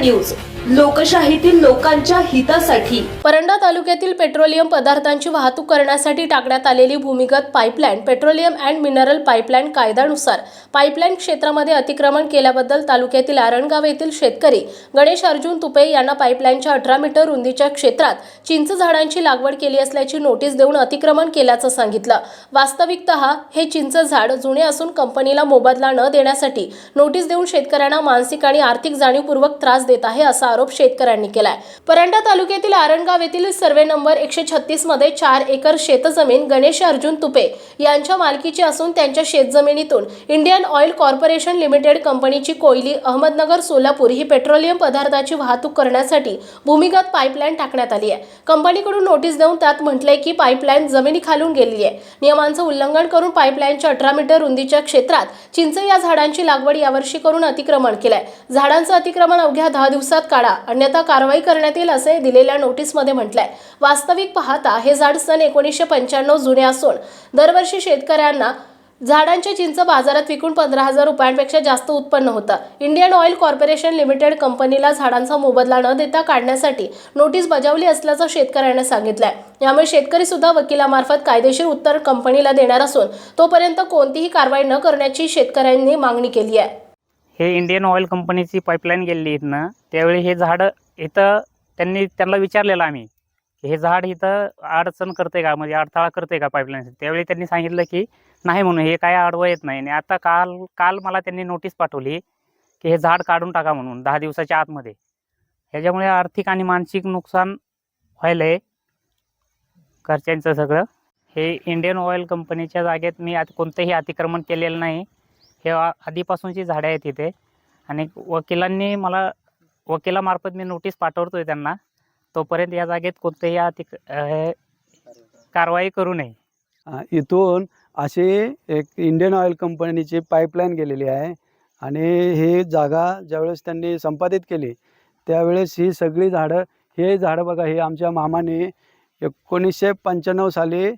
news. लोकशाहीतील लोकांच्या हितासाठी. परंडा तालुक्यातील पेट्रोलियम पदार्थांची वाहतूक करण्यासाठी टाकण्यात आलेली भूमिगत pipeline petroleum and mineral pipeline कायद्यानुसार पाईपलाईन क्षेत्रामध्ये अतिक्रमण केल्याबद्दल तालुक्यातील आरणगाव येथील शेतकरी गणेश अर्जुन तुपे यांना पाईपलाईनच्या अठरा मीटर रुंदीच्या क्षेत्रात चिंच झाडांची लागवड केली असल्याची नोटीस देऊन अतिक्रमण केल्याचं सांगितलं. वास्तविकतः हे चिंच झाड जुने असून कंपनीला मोबदला न देण्यासाठी नोटीस देऊन शेतकऱ्यांना मानसिक आणि आर्थिक जाणीवपूर्वक त्रास देत आहे असा आरोप शेतकऱ्यांनी केलाय. परंडा तालुक्यातील आरणगाव येथील सर्वे नंबर एकशे छत्तीसमध्ये चार एकर शेतजमीन गणेश अर्जुन तुपे यांच्या मालकीची असून त्यांच्या शेतजमिनीतून इंडियन ऑइल कॉर्पोरेशन लिमिटेड कंपनीची कोयली अहमदनगर सोलापूर ही पेट्रोलियम पदार्थाची वाहतूक करण्यासाठी भूमिगत पाईपलाईन टाकण्यात आली आहे. कंपनीकडून नोटीस देऊन त्यात म्हटलंय की पाईपलाईन जमिनीखालून गेलेली आहे. नियमांचं उल्लंघन करून पाईपलाईनच्या अठरा मीटर रुंदीच्या क्षेत्रात चिंच या झाडांची लागवड यावर्षी करून अतिक्रमण केलंय. झाडांचं अतिक्रमण अवघ्या दहा दिवसात काढ अन्यथा कारवाई करण्यात येईल असे दिलेल्या नोटीसमध्ये म्हटलंय. वास्तविक पाहता हे झाड सन एकोणीसशे पंच्याण्णव जुने असून दरवर्षी शेतकऱ्यांना झाडांच्या चिंच बाजारात विकून पंधरा हजार रुपयांपेक्षा जास्त उत्पन्न होतं. इंडियन ऑइल कॉर्पोरेशन लिमिटेड कंपनीला झाडांचा मोबदला न देता काढण्यासाठी नोटीस बजावली असल्याचं शेतकऱ्यांनी सांगितलंय. यामुळे शेतकरी सुद्धा वकिलामार्फत कायदेशीर उत्तर कंपनीला देणार असून तोपर्यंत कोणतीही कारवाई न करण्याची शेतकऱ्यांनी मागणी केली आहे. हे इंडियन ऑइल कंपनीची पाईपलाईन गेलेली इथनं त्यावेळी हे झाड इथं त्यांनी त्यांना विचारलेलं आम्ही की हे झाड इथं अडचण करते का? म्हणजे अडथळा करते का पाईपलाईन त्यावेळी त्यांनी सांगितलं की नाही म्हणून हे काय आडवं येत नाही. आणि आता काल काल मला त्यांनी नोटीस पाठवली की हे झाड काढून टाका म्हणून दहा दिवसाच्या आतमध्ये. ह्याच्यामुळे आर्थिक आणि मानसिक नुकसान व्हायलं आहे घरच्यांचं सगळं. हे इंडियन ऑइल कंपनीच्या जागेत मी आता कोणतंही अतिक्रमण केलेलं नाही. हे आधीपासूनची झाडे आहेत इथे. आणि वकिलांनी मला वकिलामार्फत मी नोटीस पाठवतो आहे त्यांना. तोपर्यंत या जागेत कोणतेही अतिक कारवाई करू नये. इथून अशी एक इंडियन ऑइल कंपनीची पाईपलाईन गेलेली आहे. आणि ही जागा ज्यावेळेस त्यांनी संपादित केली त्यावेळेस ही सगळी झाडं हे झाडं बघा हे आमच्या मामाने एकोणीसशे पंच्याण्णव साली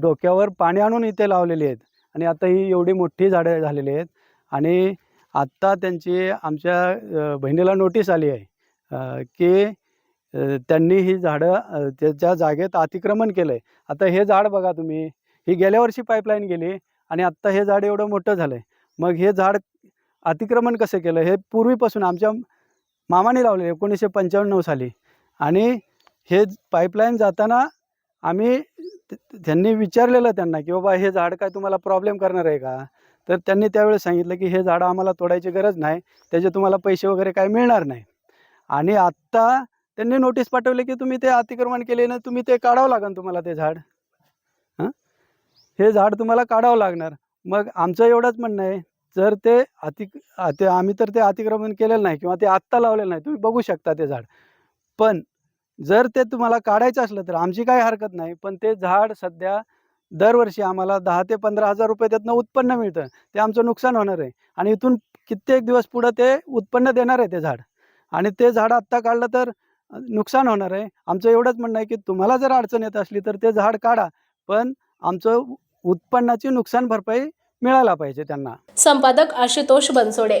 डोक्यावर पाणी आणून इथे लावलेली आहेत. आणि आता ही एवढी मोठी झाडं झालेली आहेत. आणि आत्ता त्यांची आमच्या बहिणीला नोटीस आली आहे की त्यांनी ही झाडं त्याच्या जागेत अतिक्रमण केलं आहे आता हे झाड बघा तुम्ही ही गेल्या वर्षी पाईपलाईन गेली आणि आत्ता हे झाड एवढं मोठं झालं आहे मग हे झाड अतिक्रमण कसं केलं? हे पूर्वीपासून आमच्या मामाने लावले एकोणीसशे पंच्याण्णव साली. आणि हे पाईपलाईन जाताना आम्ही त्यांनी विचारलेलं त्यांना की बाबा हे झाड काय तुम्हाला प्रॉब्लेम करणार आहे का? तर त्यांनी त्यावेळेस सांगितलं की हे झाडं आम्हाला तोडायची गरज नाही त्याचे तुम्हाला पैसे वगैरे काय मिळणार नाही. आणि आत्ता त्यांनी नोटीस पाठवली की तुम्ही ते अतिक्रमण केले ना तुम्ही ते काढावं लागेल तुम्हाला ते झाड. हां? हे झाड तुम्हाला काढावं लागणार. मग आमचं एवढंच म्हणणं आहे जर ते अति ते आम्ही तर ते अतिक्रमण केलेलं नाही किंवा ते आत्ता लावलेलं नाही तुम्ही बघू शकता ते झाड. पण जर ते तुम्हाला काढायचं असलं तर आमची काही हरकत नाही पण ते झाड सध्या दरवर्षी आम्हाला दहा ते पंधरा हजार रुपये त्यातनं उत्पन्न मिळतं. ते आमचं नुकसान होणार आहे. आणि इथून कित्येक दिवस पुढं ते उत्पन्न देणार आहे ते झाड. आणि ते झाड आत्ता काढलं तर नुकसान होणार आहे. आमचं एवढंच म्हणणं आहे की तुम्हाला जर अडचण येत असली तर ते झाड काढा पण आमचं उत्पन्नाची नुकसान भरपाई मिळायला पाहिजे त्यांना. संपादक आशुतोष बनसोडे.